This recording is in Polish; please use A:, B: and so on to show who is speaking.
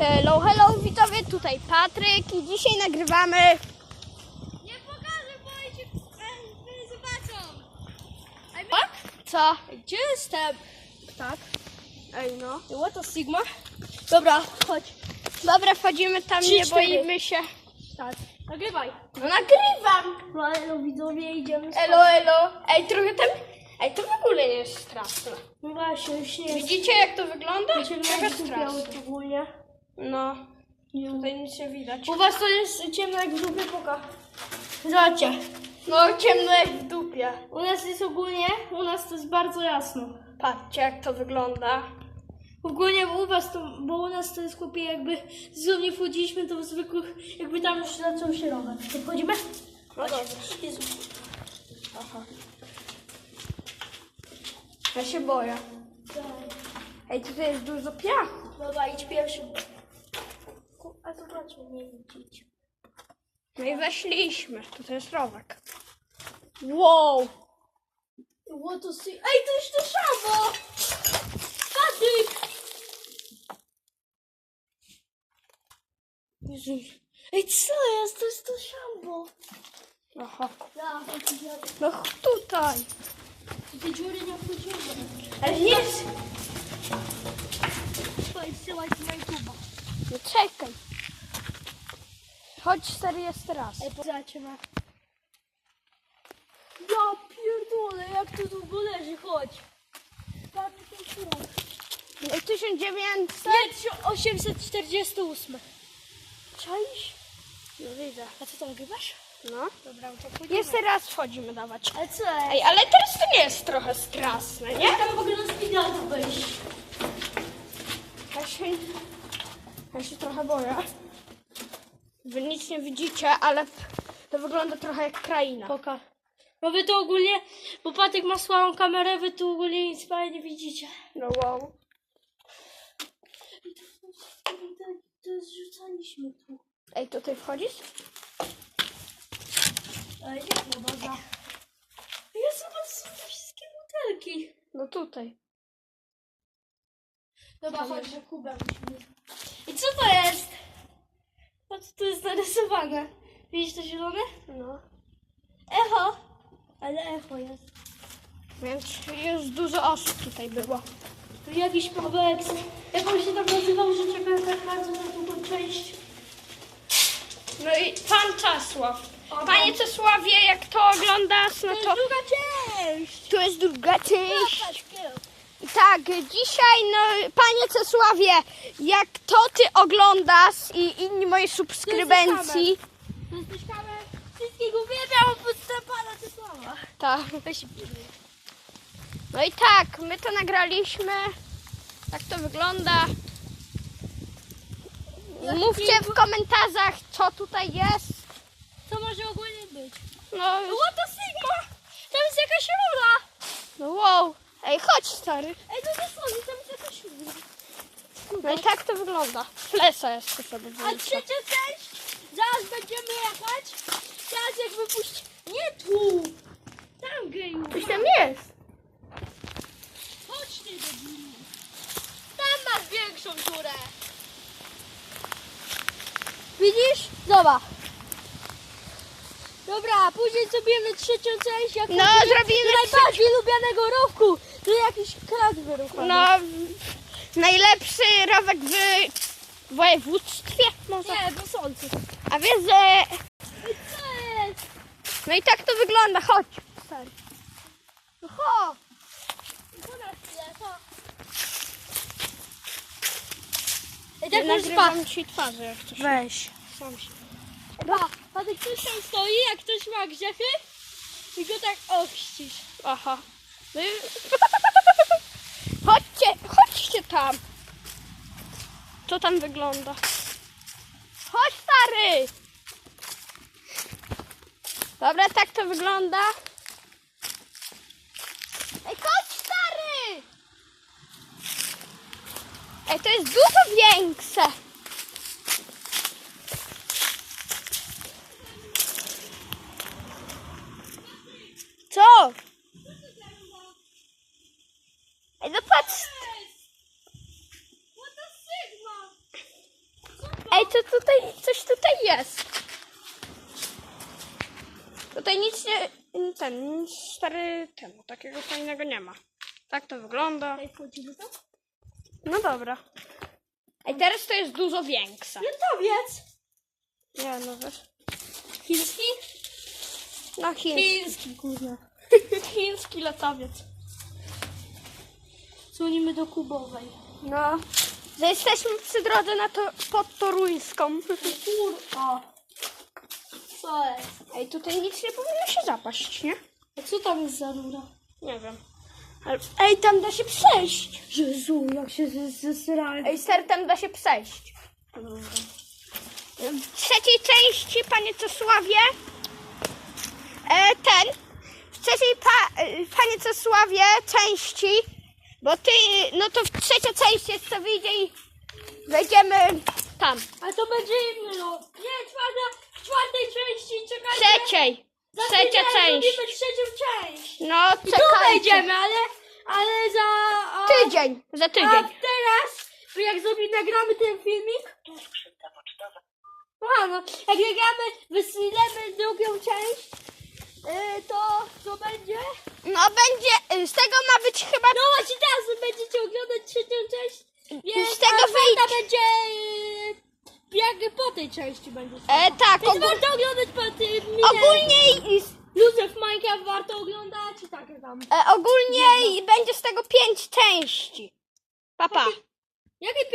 A: Hello, hello widzowie, tutaj Patryk i dzisiaj nagrywamy...
B: Nie pokażę, bo się e, zobaczą.
A: Co?
B: Gdzie jestem?
A: Tak. Ej no.
B: What to Sigma? Dobra, chodź.
A: Dobra, wchodzimy tam,
B: Trzy,
A: nie
B: cztery.
A: boimy się.
B: Tak. Nagrywaj.
A: No nagrywam!
B: No elo widzowie, idziemy spać.
A: Elo, elo. Ej, trochę tam... Ej, to w ogóle nie jest straszne.
B: No właśnie, już nie jest.
A: Widzicie jak to wygląda? Trochę straszne.
B: ogólnie.
A: No,
B: Nie.
A: tutaj nic nie widać.
B: U was to jest ciemno jak w dupie poka. Zobaczcie.
A: No, ciemno jak w dupie.
B: U nas jest ogólnie, u nas to jest bardzo jasno.
A: Patrzcie jak to wygląda.
B: Ogólnie u was to, bo u nas to jest chłopie jakby zgodnie wchodziliśmy to w zwykłych, jakby tam już zaczął się rower. To wchodzimy?
A: No dobrze.
B: Jezu.
A: Aha. Ja się boję. Ej, tutaj jest dużo piachu.
B: Dobra, idź pierwszy. Zobaczmy, nie.
A: No i weszliśmy. Tutaj jest rowek. Wow!
B: What to see? Ej, to jest to szambo! Patryk! Jezus. Ej, co jest? To jest to szambo.
A: Aha.
B: Ja, to.
A: No tutaj.
B: Te dziury nie wchodziły.
A: Ale nie jest...
B: Wysyłać na YouTube'a.
A: No czekaj. Chodź stary jeszcze raz.
B: Ej. Ja pierdolę, jak to długo leży, chodź. Patrz, ten.
A: Ej, 1900...
B: Nie, 1848. Czaisz?
A: No widzę.
B: A co tam grywasz?
A: No.
B: Dobra, to pójdziemy.
A: Jeszcze raz wchodzimy dawać.
B: Ale co?
A: Ej, ale teraz to nie jest trochę straszne, nie?
B: Tam mogę na spinalu wejść.
A: Ja się, ja się trochę boję. Wy nic nie widzicie, ale to wygląda trochę jak kraina.
B: Poka. No wy to ogólnie, bo Patek ma słabą kamerę, wy tu ogólnie nic prawie nie widzicie.
A: No wow.
B: To jest rzucaliśmy tu.
A: Ej, tutaj wchodzisz?
B: Ale nie baza. Ja zobacz są te wszystkie butelki.
A: No tutaj.
B: Dobra, chodź, że Kuba musimy. I co to jest? Co to jest narysowane? Widzisz to zielone?
A: No.
B: Echo. Ale echo jest.
A: Więc już dużo osób tutaj było.
B: Tu jakiś Pawex. Jak on się tam nazywał, że czeka tak bardzo na drugą część.
A: No i pan Czesław. Panie Czesławie, jak to oglądasz, no to
B: druga część.
A: tu jest druga część. Tak, dzisiaj, no, panie Czesławie, jak to ty oglądasz i inni moi subskrybencji,
B: To jest też kamer. Wszystkich uwielbiam oprócz pana Czesława.
A: tak.
B: Weź.
A: No i tak, my to nagraliśmy. Tak to wygląda. Mówcie w komentarzach, co tutaj jest.
B: Co może ogólnie być?
A: No,
B: What the Sigma? Tam jest jakaś rura.
A: no wow. Ej, chodź stary.
B: Ej, to dosłownie, tam jest jakaś.
A: No i tak to wygląda. Flesa jeszcze sobie
B: A trzecia część? Zaraz będziemy jechać. Teraz jak wypuść... Nie tu! Tam, geju.
A: Coś tam jest.
B: Chodź ty do drzwi. Tam masz większą dziurę. Widzisz? Zobacz. Dobra, później zrobimy trzecią część. Jak
A: No, zrobimy
B: najbardziej lubianego rowku. Tu jakiś krak wyruchany.
A: No, najlepszy rowek w województwie może.
B: Nie, do sądu.
A: A wiesz, że...
B: Co jest?
A: No i tak to wygląda. Chodź. Stary. No chodź.
B: To na chwilę, to. Ej, tak
A: ci twarzy, jak chcesz.
B: Weź.
A: Sam się.
B: Ba, Patek, ktoś tam stoi, jak ktoś ma grzechy i go tak ochrzcisz.
A: Aha. No i... Chodźcie, chodźcie tam. Co tam wygląda? Chodź stary! Dobra, tak to wygląda. Ej, chodź stary! Ej, to jest dużo większe. Co? Ej, no patrz. Ej, to tutaj, coś tutaj jest. Tutaj nic nie, ten, nic stary temu, takiego fajnego nie ma. Tak to wygląda. No dobra. Ej, teraz to jest dużo większe.
B: Letowiec!
A: Nie, no wiesz.
B: Chiński?
A: No chiński.
B: Chiński, kurwa.
A: Chiński latawiec.
B: Dzwonimy do Kubowej.
A: No. Że jesteśmy przy drodze na to, pod Toruńską.
B: Kurwa. Co jest?
A: Ej, tutaj nic nie powinno się zapaść, nie?
B: A co tam jest za rura?
A: Nie wiem. Ale, ej, tam da się przejść.
B: Jezu, jak się zesrałem.
A: Ej, ser, tam da się przejść. W trzeciej części, panie Czesławie, e, ten, w trzeciej, pa, e, panie Czesławie, części, bo ty, no to trzecia część jest, co wyjdzie i wejdziemy tam.
B: Ale to będzie inny no. Nie, czwarta, w czwartej części, czekajcie.
A: Trzeciej.
B: Za
A: Trzecia
B: tydzień
A: część.
B: Zrobimy trzecią część.
A: No,
B: I tu
A: czekajcie.
B: wejdziemy, ale, ale za... A,
A: Tydzień, za
B: a
A: tydzień.
B: teraz, jak zrobimy, nagramy ten filmik. A, no, jak nagramy, wysyłamy drugą część, yy, to co będzie?
A: No będzie, y, z tego ma być chyba,
B: No właśnie teraz będziecie oglądać trzecią część. Więc
A: Z tego wyjdzie-
B: będzie jak po tej części będzie.
A: e, tak,
B: Więc
A: ogó-
B: warto oglądać po tym.
A: ogólnie, i-
B: Ludzie w Minecraft warto oglądać i takie tam.
A: e, ogólnie będzie z tego pięć części. Papa. Pa.
B: Jakie